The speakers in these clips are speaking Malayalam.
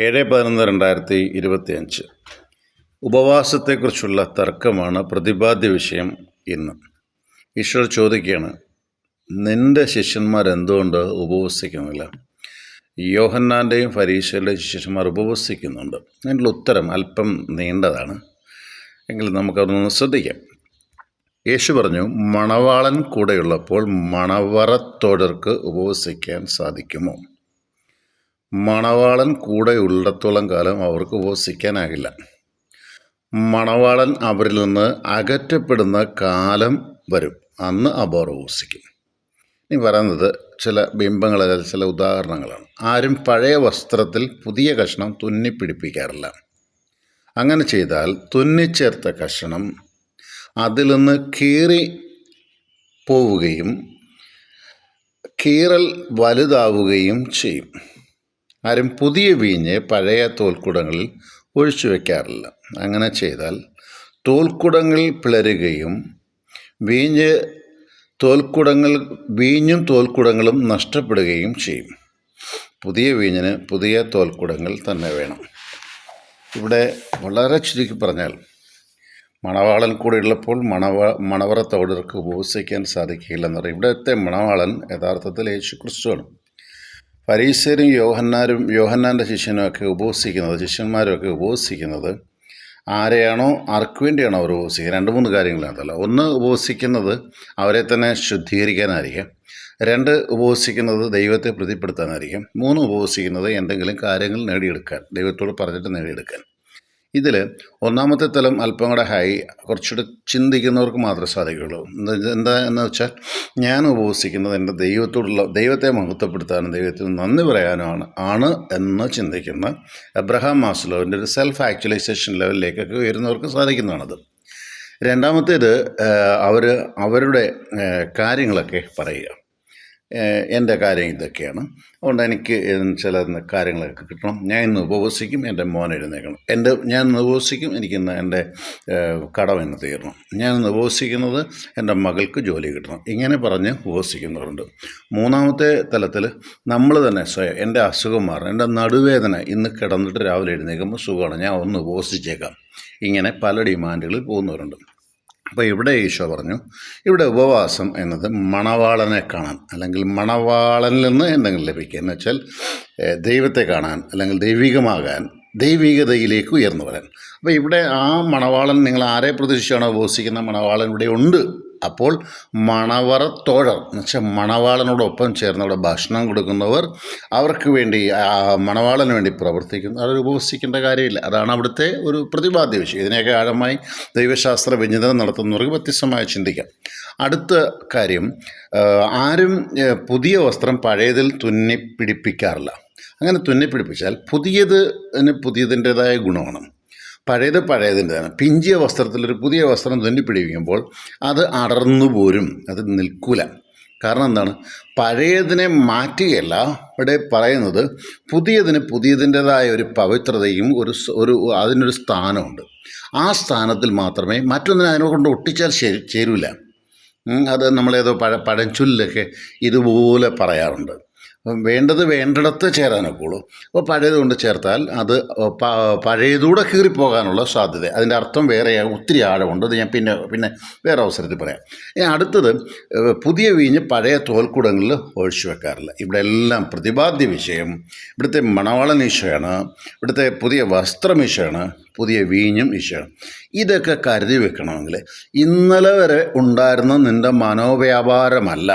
ഏഴ് പതിനൊന്ന് രണ്ടായിരത്തി ഇരുപത്തി അഞ്ച് ഉപവാസത്തെക്കുറിച്ചുള്ള തർക്കമാണ് പ്രതിപാദ്യ വിഷയം ഇന്ന്. ഈശ്വർ ചോദിക്കുകയാണ് നിന്റെ ശിഷ്യന്മാർ എന്തുകൊണ്ട് ഉപവസിക്കുന്നില്ല? യോഹന്നാന്റെയും ഫരീശയുടെയും ശിഷ്യന്മാർ ഉപവസിക്കുന്നുണ്ട്. അതിനുള്ള ഉത്തരം അല്പം നീണ്ടതാണ്. എങ്കിലും നമുക്കതൊന്ന് ശ്രദ്ധിക്കാം. യേശു പറഞ്ഞു മണവാളൻ കൂടെയുള്ളപ്പോൾ മണവറത്തോടർക്ക് ഉപവസിക്കാൻ സാധിക്കുമോ? മണവാളൻ കൂടെ ഉള്ളിടത്തോളം കാലം അവർക്ക് ഉപസിക്കാനാകില്ല മണവാളൻ അവരിൽ നിന്ന് അകറ്റപ്പെടുന്ന കാലം വരും. അന്ന് അവർ ഉപസിക്കും ഇനി പറയുന്നത് ചില ബിംബങ്ങൾ ചില ഉദാഹരണങ്ങളാണ്. ആരും പഴയ വസ്ത്രത്തിൽ പുതിയ കഷ്ണം തുന്നിപ്പിടിപ്പിക്കാറില്ല അങ്ങനെ ചെയ്താൽ തുന്നിച്ചേർത്ത കഷണം അതിൽ നിന്ന് കീറി പോവുകയും കീറൽ വലുതാവുകയും ചെയ്യും. ആരും പുതിയ വീഞ്ഞ് പഴയ തോൽക്കുടങ്ങളിൽ ഒഴിച്ചു വയ്ക്കാറില്ല അങ്ങനെ ചെയ്താൽ തോൽക്കുടങ്ങൾ പിളരുകയും വീഞ്ഞ് തോൽക്കുടങ്ങൾ വീഞ്ഞും തോൽക്കുടങ്ങളും നഷ്ടപ്പെടുകയും ചെയ്യും. പുതിയ വീഞ്ഞിന് പുതിയ തോൽക്കുടങ്ങൾ തന്നെ വേണം. ഇവിടെ വളരെ ചുരുക്കി പറഞ്ഞാൽ മണവാളൻ കൂടെ ഉള്ളപ്പോൾ മണവ മണവറ മണവറത്തോടർക്ക് ഉപവസിക്കാൻ സാധിക്കില്ലെന്ന് പറയും. ഇവിടുത്തെ മണവാളൻ യഥാർത്ഥത്തിൽ യേശു ക്രിസ്തുവാണ് പരീശരും യോഹന്നാരും യോഹന്നാന്റെ ശിഷ്യനുമൊക്കെ ഉപവസിക്കുന്നത് ശിഷ്യന്മാരുമൊക്കെ ഉപവസിക്കുന്നത് ആരെയാണോ? ആർക്ക് വേണ്ടിയാണോ അവർ ഉപവസിക്കുന്നത് രണ്ട് മൂന്ന് കാര്യങ്ങളാണല്ലോ ഒന്ന് ഉപവസിക്കുന്നത് അവരെ തന്നെ ശുദ്ധീകരിക്കാനായിരിക്കും. രണ്ട് ഉപവസിക്കുന്നത് ദൈവത്തെ പ്രതിപ്പെടുത്താനായിരിക്കും. മൂന്ന് ഉപവസിക്കുന്നത് എന്തെങ്കിലും കാര്യങ്ങൾ നേടിയെടുക്കാൻ ദൈവത്തോട് പറഞ്ഞിട്ട് നേടിയെടുക്കാൻ. ഇതിൽ ഒന്നാമത്തെ തലം അല്പം കൂടെ ഹൈ കുറച്ചുകൂടെ ചിന്തിക്കുന്നവർക്ക് മാത്രമേ സാധിക്കുകയുള്ളൂ. എന്താ- എന്ന് വെച്ചാൽ ഞാൻ ഉപവസിക്കുന്നത് എന്റെ ദൈവത്തോടുള്ള ദൈവത്തെ മഹത്വപ്പെടുത്താനും ദൈവത്തിന് നന്ദി പറയാനുമാണ് ആണ് എന്ന് ചിന്തിക്കുന്ന എബ്രഹാം മാസ്ലോവിന്റെ ഒരു സെൽഫ് ആക്ച്വലൈസേഷൻ ലെവലിലേക്കൊക്കെ ഉയരുന്നവർക്ക് സാധിക്കുന്നതാണത്. രണ്ടാമത്തേത് അവർ അവരുടെ കാര്യങ്ങളൊക്കെ പറയുക. എന്റെ കാര്യം ഇതൊക്കെയാണ്. അതുകൊണ്ട് എനിക്ക് ചില കാര്യങ്ങളൊക്കെ കിട്ടണം. ഞാൻ ഇന്ന് ഉപവസിക്കും എന്റെ മോൻ എഴുന്നേക്കണം എന്റെ ഞാൻ ഇന്ന് ഉപവസിക്കും എനിക്കിന്ന് എന്റെ കടം ഇന്ന് തീരണം. ഞാൻ ഇന്ന് ഉപവസിക്കുന്നത് എന്റെ മകൾക്ക് ജോലി കിട്ടണം. ഇങ്ങനെ പറഞ്ഞ് ഉപവസിക്കുന്നവരുണ്ട്. മൂന്നാമത്തെ തലത്തിൽ നമ്മൾ തന്നെ സ്വയം എന്റെ അസുഖം മാറണം എന്റെ നടുവേദന ഇന്ന് കിടന്നിട്ട് രാവിലെ എഴുന്നേൽക്കുമ്പോൾ സുഖമാണ്. ഞാൻ ഒന്ന് ഉപവസിച്ചേക്കാം. ഇങ്ങനെ പല ഡിമാൻഡുകളിൽ പോകുന്നവരുണ്ട്. അപ്പോൾ ഇവിടെ ഈശോ പറഞ്ഞു ഇവിടെ ഉപവാസം എന്നത് മണവാളനെ കാണാൻ അല്ലെങ്കിൽ മണവാളനിൽ നിന്ന് എന്തെങ്കിലും ലഭിക്കുക. എന്ന് വെച്ചാൽ ദൈവത്തെ കാണാൻ അല്ലെങ്കിൽ ദൈവികമാകാൻ ദൈവികതയിലേക്ക് ഉയർന്നു വരാൻ. അപ്പോൾ ഇവിടെ ആ മണവാളൻ നിങ്ങൾ ആരെ പ്രതീക്ഷിച്ചാണോ ഉപവസിക്കുന്ന മണവാളൻ ഇവിടെ ഉണ്ട്. അപ്പോൾ മണവറത്തോഴർ എന്ന് വെച്ചാൽ മണവാളനോടൊപ്പം ചേർന്ന് അവിടെ ഭക്ഷണം കൊടുക്കുന്നവർ അവർക്ക് വേണ്ടി മണവാളന് വേണ്ടി പ്രവർത്തിക്കുന്നു. അവർ ഉപവസിക്കേണ്ട കാര്യമില്ല. അതാണ് അവിടുത്തെ ഒരു പ്രതിപാദ്യ വിഷയം. ഇതിനെയൊക്കെ ആഴമായി ദൈവശാസ്ത്ര വിചിന്തനം നടത്തുന്നവർക്ക് വ്യത്യസ്തമായി ചിന്തിക്കാം. അടുത്ത കാര്യം ആരും പുതിയ വസ്ത്രം പഴയതിൽ തുന്നി പിടിപ്പിക്കാറില്ല അങ്ങനെ തുന്നി പിടിപ്പിച്ചാൽ പുതിയതിന് പുതിയതിന്റേതായ ഗുണമാണ്. പഴയത് പഴയതിന്റെതാണ് പിഞ്ചിയ വസ്ത്രത്തിൽ ഒരു പുതിയ വസ്ത്രം തുന്നിപ്പിടിപ്പിക്കുമ്പോൾ അത് അടർന്നു പോരും. അത് നിൽക്കൂല. കാരണം എന്താണ്? പഴയതിനെ മാറ്റുകയല്ല. ഇവിടെ പറയുന്നത് പുതിയതിന് പുതിയതിന്റെതായ ഒരു പവിത്രതയും ഒരു ഒരു അതിനൊരു സ്ഥാനമുണ്ട്. ആ സ്ഥാനത്തിൽ മാത്രമേ മറ്റൊന്നിനെ അതിനെ കൊണ്ട് ഒട്ടിച്ചാൽ ചേരൂല. അത് നമ്മളേതോ പഴ പഴഞ്ചൊല്ലൊക്കെ ഇതുപോലെ പറയാറുണ്ട്. വേണ്ടത് വേണ്ടിടത്ത് ചേരാനൊക്കുള്ളൂ അപ്പോൾ പഴയത് കൊണ്ട് ചേർത്താൽ അത് പഴയതൂടെ കീറിപ്പോകാനുള്ള സാധ്യത. അതിന്റെ അർത്ഥം വേറെയാകും ഒത്തിരി ആഴമുണ്ട്. അത് ഞാൻ പിന്നെ പിന്നെ വേറെ അവസരത്തിൽ പറയാം. ഇനി അടുത്തത് പുതിയ വീഞ്ഞ് പഴയ തോൽക്കുടങ്ങളിൽ ഒഴിച്ചു വെക്കാറില്ല. ഇവിടെ എല്ലാം പ്രതിപാദ്യ വിഷയം. ഇവിടുത്തെ മണവാളൻ ഈശോയാണ് ഇവിടുത്തെ പുതിയ വസ്ത്രം പുതിയ വീഞ്ഞും ഈശോയാണ് ഇതൊക്കെ കരുതി വെക്കണമെങ്കിൽ ഇന്നലെ വരെ ഉണ്ടായിരുന്ന നിന്റെ മനോവ്യാപാരമല്ല.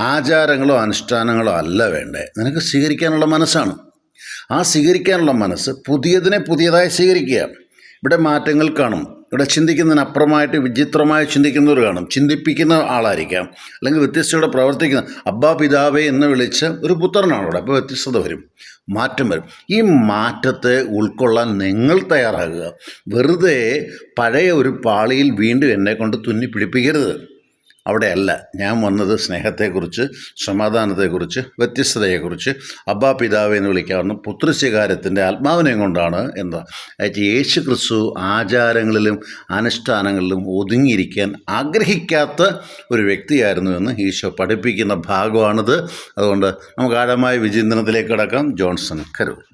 ആചാരങ്ങളോ അനുഷ്ഠാനങ്ങളോ അല്ല വേണ്ടേ. നിനക്ക് സ്വീകരിക്കാനുള്ള മനസ്സാണ്. ആ സ്വീകരിക്കാനുള്ള മനസ്സ് പുതിയതിനെ പുതിയതായി സ്വീകരിക്കുക ഇവിടെ മാറ്റങ്ങൾ കാണും. ഇവിടെ ചിന്തിക്കുന്നതിനപ്പുറമായിട്ട് വിചിത്രമായി ചിന്തിക്കുന്നവർ കാണും. ചിന്തിപ്പിക്കുന്ന ആളായിരിക്കാം. അല്ലെങ്കിൽ വ്യത്യസ്തയോടെ പ്രവർത്തിക്കുന്ന അബ്ബാ പിതാവേ എന്ന് വിളിച്ച ഒരു പുത്രനാണ് അവിടെ. അപ്പോൾ വ്യത്യസ്തത വരും. മാറ്റം വരും. ഈ മാറ്റത്തെ ഉൾക്കൊള്ളാൻ നിങ്ങൾ തയ്യാറാകുക. വെറുതെ പഴയ ഒരു പാളിയിൽ വീണ്ടും എന്നെ കൊണ്ട് തുന്നി പിടിപ്പിക്കരുത് അവിടെയല്ല. ഞാൻ വന്നത് സ്നേഹത്തെക്കുറിച്ച് സമാധാനത്തെക്കുറിച്ച് വ്യത്യസ്തതയെക്കുറിച്ച് അബ്ബാ പിതാവ് എന്ന് വിളിക്കാവുന്ന പുത്രസ്വീകാരത്തിന്റെ ആത്മാവിനെയും കൊണ്ടാണ് എന്താ യേശു ക്രിസ്തു ആചാരങ്ങളിലും അനുഷ്ഠാനങ്ങളിലും ഒതുങ്ങിയിരിക്കാൻ ആഗ്രഹിക്കാത്ത ഒരു വ്യക്തിയായിരുന്നു എന്ന് ഈശോ പഠിപ്പിക്കുന്ന ഭാഗമാണിത്. അതുകൊണ്ട് നമുക്ക് ആഴമായ വിചിന്തനത്തിലേക്ക് കടക്കാം. ജോൺസൺ കരൂർ.